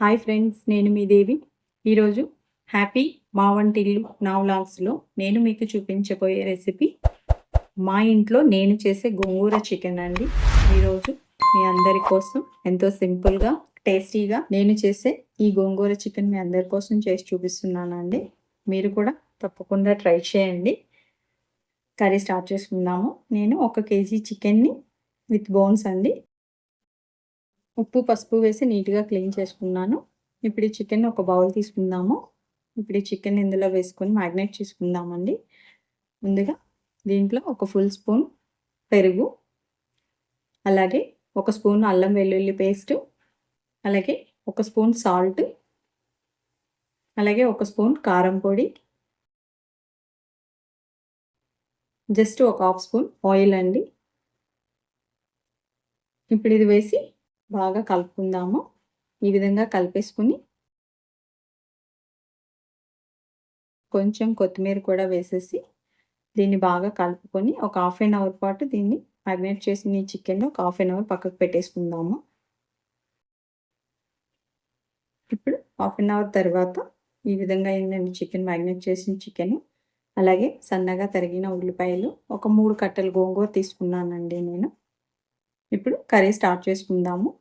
Hi friends నేను మీ దేవి. ఈరోజు happy మా వంటిల్లు నా వ్లాగ్స్లో నేను మీకు చూపించబోయే రెసిపీ మా ఇంట్లో నేను చేసే గోంగూర చికెన్ అండి. ఈరోజు మీ అందరి కోసం ఎంతో సింపుల్గా టేస్టీగా నేను చేసే ఈ గోంగూర చికెన్ మీ అందరి కోసం చేసి చూపిస్తున్నానండి. మీరు కూడా తప్పకుండా ట్రై చేయండి. కర్రీ స్టార్ట్ చేసుకుందాము. నేను ఒక కేజీ చికెన్ని విత్ బోన్స్ అండి. ఉప్పు పసుపు వేసి నీట్గా క్లీన్ చేసుకున్నాను. ఇప్పుడు ఈ చికెన్ ఒక బౌల్ తీసుకుందాము. ఇప్పుడు ఈ చికెన్ ఇందులో వేసుకొని మ్యాగ్నేట్ చేసుకుందామండి. ముందుగా దీంట్లో ఒక ఫుల్ స్పూన్ పెరుగు అలాగే ఒక స్పూన్ అల్లం వెల్లుల్లి పేస్ట్ అలాగే ఒక స్పూన్ సాల్ట్ అలాగే ఒక స్పూన్ కారం పొడి జస్ట్ ఒక హాఫ్ స్పూన్ ఆయిల్ అండి. ఇప్పుడు ఇది వేసి బాగా కలుపుకుందాము. ఈ విధంగా కలిపేసుకుని కొంచెం కొత్తిమీర కూడా వేసేసి దీన్ని బాగా కలుపుకొని ఒక హాఫ్ అన్ అవర్ పాటు దీన్ని మ్యాగ్నేట్ చేసిన ఈ చికెన్ ఒక హాఫ్ అన్ అవర్ పక్కకు పెట్టేసుకుందాము. ఇప్పుడు హాఫ్ అన్ అవర్ తర్వాత ఈ విధంగా అయిందండి చికెన్ మ్యాగ్నేట్ చేసిన చికెన్ అలాగే సన్నగా తరిగిన ఉల్లిపాయలు ఒక మూడు కట్టలు గోంగూర తీసుకున్నానండి నేను. ఇప్పుడు కర్రీ స్టార్ట్ చేసుకుందాము.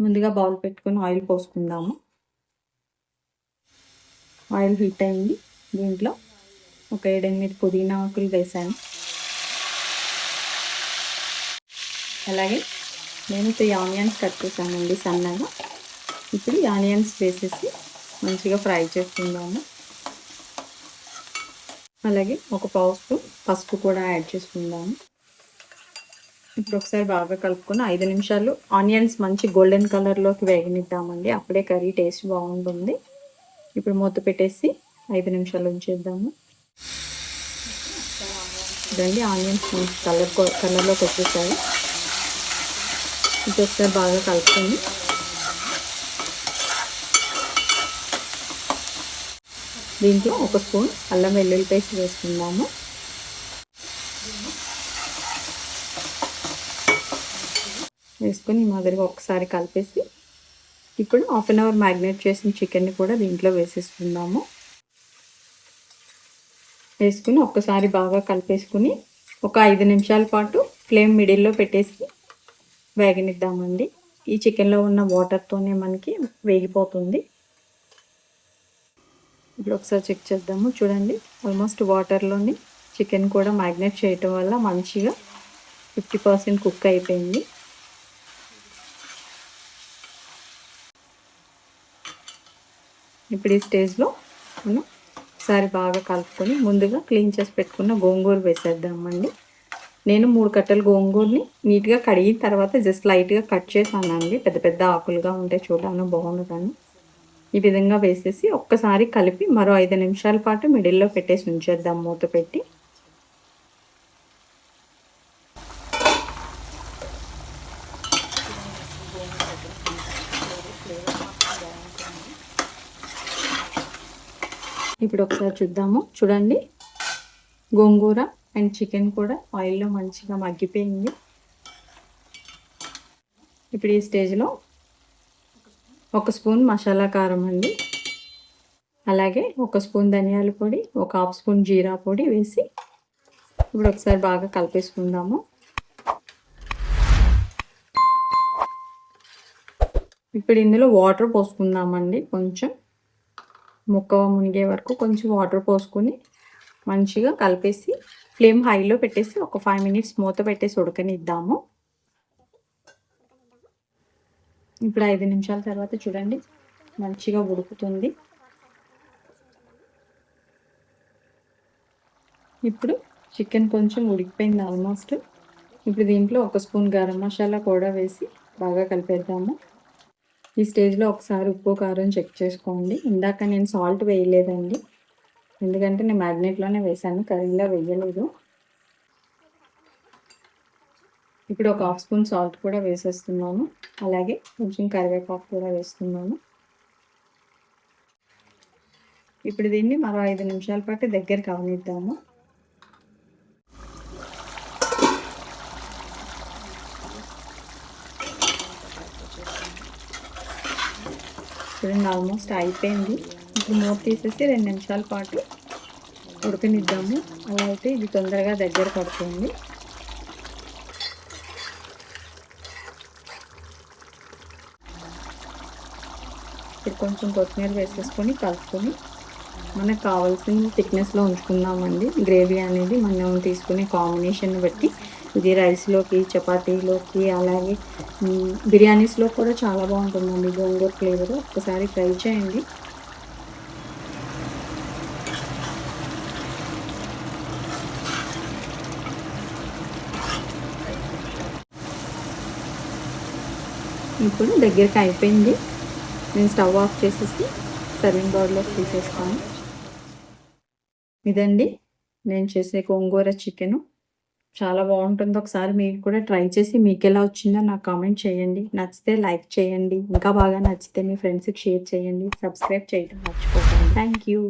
ముందుగా బౌల్ పెట్టుకుని ఆయిల్ పోసుకుందాము. ఆయిల్ హీట్ అయింది. దీంట్లో ఒక ఏడెనిమిది పుదీనా ఆకులు వేసాను. అలాగే నేను త్రీ ఆనియన్స్ కట్ చేశానండి సన్నగా. ఇప్పుడు ఆనియన్స్ వేసేసి మంచిగా ఫ్రై చేసుకుందాము. అలాగే ఒక పావు స్పూన్ పసుపు కూడా యాడ్ చేసుకుందాము. ఇప్పుడు ఒకసారి బాగా కలుపుకొని ఐదు నిమిషాలు ఆనియన్స్ మంచి గోల్డెన్ కలర్లోకి వేగనిద్దామండి. అప్పుడే కర్రీ టేస్ట్ బాగుంటుంది. ఇప్పుడు మూత పెట్టేసి ఐదు నిమిషాలు ఉంచేద్దాము. చూడండి ఆనియన్స్ మంచి కలర్ కలర్లోకి వచ్చేసాయి. ఇప్పుడు ఒకసారి బాగా కలుపుకొని దీంట్లో ఒక స్పూన్ అల్లం వెల్లుల్లి పేస్ట్ వేసుకుందాము. వేసుకొని మాదిరిగా ఒకసారి కలిపేసి ఇప్పుడు హాఫ్ అన్ అవర్ మ్యాగ్నేట్ చేసిన చికెన్ని కూడా దీంట్లో వేసేసుకుందాము. వేసుకుని ఒక్కసారి బాగా కలిపేసుకుని ఒక ఐదు నిమిషాల పాటు ఫ్లేమ్ మిడిల్లో పెట్టేసి వేగనిద్దామండి. ఈ చికెన్లో ఉన్న వాటర్తోనే మనకి వేగిపోతుంది. ఇప్పుడు ఒకసారి చెక్ చేద్దాము. చూడండి ఆల్మోస్ట్ వాటర్లోని చికెన్ కూడా మ్యాగ్నేట్ చేయటం వల్ల మంచిగా ఫిఫ్టీ పర్సెంట్ కుక్ అయిపోయింది. ఇప్పుడు ఈ స్టేజ్లో మనం ఒకసారి బాగా కలుపుకొని ముందుగా క్లీన్ చేసి పెట్టుకున్న గోంగూర వేసేద్దామండి. నేను మూడు కట్టలు గోంగూరని నీట్గా కడిగిన తర్వాత జస్ట్ లైట్గా కట్ చేసానండి పెద్ద పెద్ద ఆకులుగా ఉంటే చూడాలని బాగుండదని ఈ విధంగా వేసేసి ఒక్కసారి కలిపి మరో ఐదు నిమిషాల పాటు మిడిల్లో పెట్టేసి ఉంచేద్దాం మూత పెట్టి. ఇప్పుడు ఒకసారి చూద్దాము. చూడండి. గోంగూర అండ్ చికెన్ కూడా ఆయిల్లో మంచిగా మగ్గిపోయింది. ఇప్పుడు ఈ స్టేజ్లో ఒక స్పూన్ మసాలా కారం అండి. అలాగే ఒక స్పూన్ ధనియాల పొడి ఒక హాఫ్ స్పూన్ జీరా పొడి వేసి ఇప్పుడు ఒకసారి బాగా కలిపేసుకుందాము. ఇప్పుడు ఇందులో వాటర్ పోసుకుందామండి కొంచెం. ముక్క మునిగే వరకు కొంచెం వాటర్ పోసుకొని మంచిగా కలిపేసి ఫ్లేమ్ హైలో పెట్టేసి ఒక ఫైవ్ మినిట్స్ మూత పెట్టేసి ఉడకనిద్దాము. ఇప్పుడు ఐదు నిమిషాల తర్వాత చూడండి మంచిగా ఉడుకుతుంది. ఇప్పుడు చికెన్ కొంచెం ఉడికిపోయింది ఆల్మోస్ట్. ఇప్పుడు దీంట్లో ఒక స్పూన్ గరం మసాలా కూడా వేసి బాగా కలిపేద్దాము. ఈ స్టేజ్లో ఒకసారి ఉప్పు కారం చెక్ చేసుకోండి. ఇందాక నేను సాల్ట్ వేయలేదండి. ఎందుకంటే నేను మ్యాగ్నెట్లోనే వేసాను కర్రీలో వేయలేదు. ఇప్పుడు ఒక హాఫ్ స్పూన్ సాల్ట్ కూడా వేసేస్తున్నాను. అలాగే కొంచెం కరివేపాకు కూడా వేస్తున్నాను. ఇప్పుడు దీన్ని మరో ఐదు నిమిషాల పాటు దగ్గర అవనిద్దాము చూడండి ఆల్మోస్ట్ అయిపోయింది. ఇప్పుడు మూత తీసేసి రెండు నిమిషాల పాటు ఉడకనిద్దాము. అలా అయితే ఇది తొందరగా దగ్గర పడుతుంది. ఇప్పుడు కొంచెం కొత్తిమీర వేసేసుకొని కలుపుకొని మనకు కావాల్సిన థిక్నెస్లో ఉంచుకుందామండి. గ్రేవీ అనేది మనం తీసుకునే కాంబినేషన్ బట్టి ఇది రైస్లోకి చపాతీలోకి అలాగే బిర్యానీస్లో కూడా చాలా బాగుంటుందండి గోంగూర ఫ్లేవర్. ఒకసారి ట్రై చేయండి. ఇప్పుడు దగ్గరికి అయిపోయింది. నేను స్టవ్ ఆఫ్ చేసేసి సర్వింగ్ బౌల్లోకి తీసేస్తాను. ఇదండి. నేను చేసే గోంగూర చికెను. చాలా బాగుంటుంది. ఒకసారి మీరు కూడా ట్రై చేసి మీకు ఎలా వచ్చిందో నాకు కామెంట్ చేయండి. నచ్చితే లైక్ చేయండి. ఇంకా బాగా నచ్చితే మీ ఫ్రెండ్స్కి షేర్ చేయండి. సబ్స్క్రైబ్ చేయడం మర్చిపోకండి. Thank you